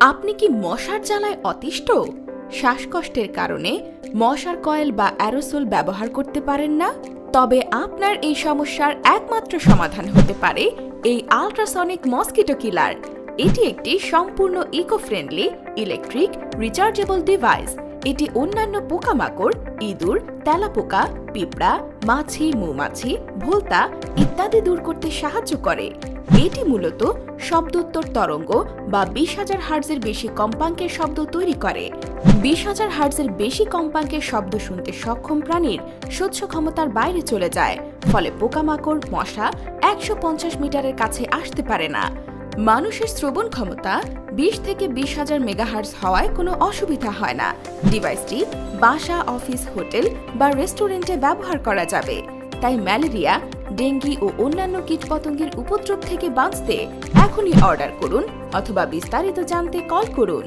আপনি কি মশার জ্বালায় অতিষ্ঠ? শ্বাসকষ্টের কারণে মশার কয়েল বা অ্যারোসোল ব্যবহার করতে পারেন না। তবে আপনার এই সমস্যার একমাত্র সমাধান হতে পারে এই আল্ট্রাসনিক মসকিটো কিলার। এটি একটি সম্পূর্ণ eco friendly electric, rechargeable device. এটি অন্যান্য পোকামাকড়, ইঁদুর, তেলাপোকা, পিঁপড়া, মাছি, মৌমাছি, ভোলতা ইত্যাদি দূর করতে সাহায্য করে। এটি মূলত শব্দোত্তর তরঙ্গ বা বিশ হাজার হার্জের বেশি কম্পাঙ্কের শব্দ তৈরি করে। বিশ হাজার হার্জের বেশি কম্পাঙ্কের শব্দ শুনতে সক্ষম প্রাণীর সহ্য ক্ষমতার বাইরে চলে যায়, ফলে পোকামাকড়, মশা একশো পঞ্চাশ মিটারের কাছে আসতে পারে না। মানুষের শ্রবণ ক্ষমতা বিশ থেকে বিশ হাজার মেগাহার্জ হওয়ায় কোনো অসুবিধা হয় না। ডিভাইসটি বাসা, অফিস, হোটেল বা রেস্টুরেন্টে ব্যবহার করা যাবে। তাই ম্যালেরিয়া ডেঙ্গি ও অন্যান্য কীটপতঙ্গের উপদ্রব থেকে বাঁচতে এখনই অর্ডার করুন অথবা বিস্তারিত জানতে কল করুন।